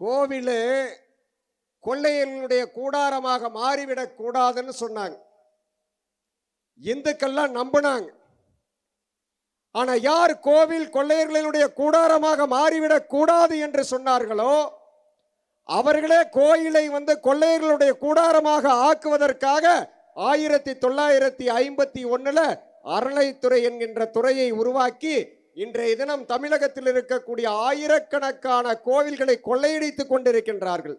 கோவில் கொள்ளையனுடைய கூடாரமாக மாறிவிடக் கூடாதுன்னு சொன்னாங்க. இந்துக்கள்லாம் நம்பினாங்க. ஆனால் யார் கோவில் கொள்ளையர்களினுடைய கூடாரமாக மாறிவிடக் கூடாது என்று சொன்னார்களோ அவர்களே கோயிலை வந்து கொள்ளையர்களுடைய கூடாரமாக ஆக்குவதற்காக ஆயிரத்தி தொள்ளாயிரத்தி ஐம்பத்தி ஒன்றில் அறநிலைத்துறை என்கின்ற துறையை உருவாக்கி இன்றைய தினம் தமிழகத்தில் இருக்கக்கூடிய ஆயிரக்கணக்கான கோவில்களை கொள்ளையடித்துக் கொண்டிருக்கின்றார்கள்.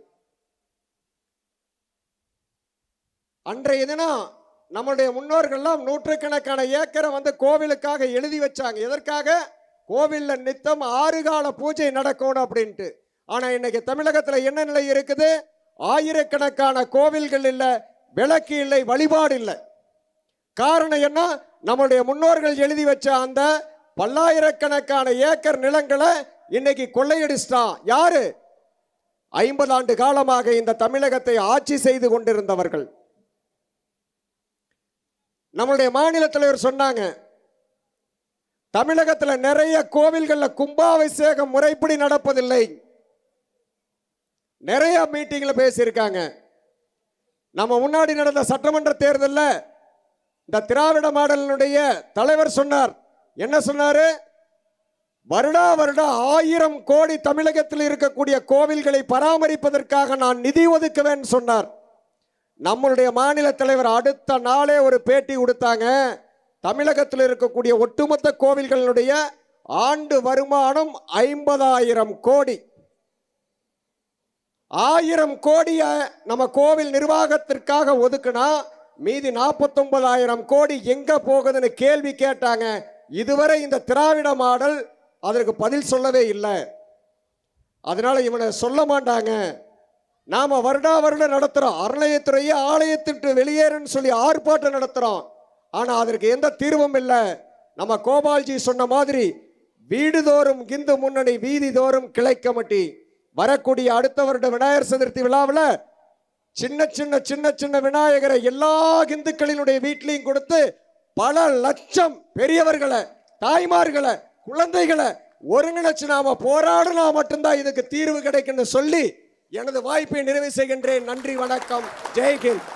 அன்றைய தினம் நம்முடைய முன்னோர்கள்லாம் நூற்றுக்கணக்கான ஏக்கரை வந்து கோவிலுக்காக எழுதி வச்சாங்க. எதற்காக? கோவில்ல நித்தம் ஆறு கால பூஜை நடக்கணும் அப்படின்ட்டு. ஆனால் இன்னைக்கு தமிழகத்தில் என்ன நிலை இருக்குது? ஆயிரக்கணக்கான கோவில்கள் இல்லை விளக்கு இல்லை வழிபாடு இல்லை. காரணம் என்ன? நம்முடைய முன்னோர்கள் எழுதி வச்ச அந்த பல்லாயிரக்கணக்கான ஏக்கர் நிலங்களை இன்னைக்கு கொள்ளையடிச்சிட்டான். யாரு? ஐம்பது ஆண்டு காலமாக இந்த தமிழகத்தை ஆட்சி செய்து கொண்டிருந்தவர்கள். நம்மளுடைய மாநில தலைவர் சொன்னாங்க தமிழகத்தில் நிறைய கோவில்களில் கும்பாபிஷேகம் முறைப்படி நடப்பதில்லை. நிறைய மீட்டிங்கில் பேசியிருக்காங்க. நம்ம முன்னாடி நடந்த சட்டமன்ற தேர்தலில் இந்த திராவிட மாடலினுடைய தலைவர் சொன்னார் என்ன சொன்னாரு? வருடா வருடம் ஆயிரம் கோடி தமிழகத்தில் இருக்கக்கூடிய கோவில்களை பராமரிப்பதற்காக நான் நிதி ஒதுக்குவேன் சொன்னார். நம்மளுடைய மாநில தலைவர் அடுத்த நாளே ஒரு பேட்டி கொடுத்தாங்க. தமிழகத்தில் இருக்கக்கூடிய ஒட்டுமொத்த கோவில்களுடைய ஆண்டு வருமானம் ஐம்பதாயிரம் கோடி. ஆயிரம் கோடிய நம்ம கோவில் நிர்வாகத்திற்காக ஒதுக்குனா மீதி நாற்பத்தொன்பதாயிரம் கோடி எங்க போகுதுன்னு கேள்வி கேட்டாங்க. இதுவரை இந்த திராவிட மாடல் அதற்கு பதில் சொல்லவே இல்லை. அதனால் இவனை சொல்ல மாட்டாங்க. நாம் வருடா வருடம் நடத்துகிறோம் அறநிலையத்துறையே ஆலயத்திட்டு வெளியேறுன்னு சொல்லி ஆர்ப்பாட்டம் நடத்துகிறோம் ஆனால் அதற்கு எந்த தீர்வும் இல்லை. நம்ம கோபால்ஜி சொன்ன மாதிரி வீடுதோறும் இந்து முன்னணி வீதி தோறும் கிளை கமிட்டி. வரக்கூடிய அடுத்த வருட விநாயகர் சதுர்த்தி விழாவில் சின்ன சின்ன சின்ன சின்ன விநாயகரை எல்லா இந்துக்களினுடைய வீட்லையும் கொடுத்து பல லட்சம் பெரியவர்களை தாய்மார்களை குழந்தைகளை ஒருங்கிணைச்சு நாம போராடினா மட்டும்தான் இதுக்கு தீர்வு கிடைக்கும்னு சொல்லி எனது வாய்ப்பை நிறைவு செய்கின்றேன். நன்றி வணக்கம். ஜெய்ஹிந்த்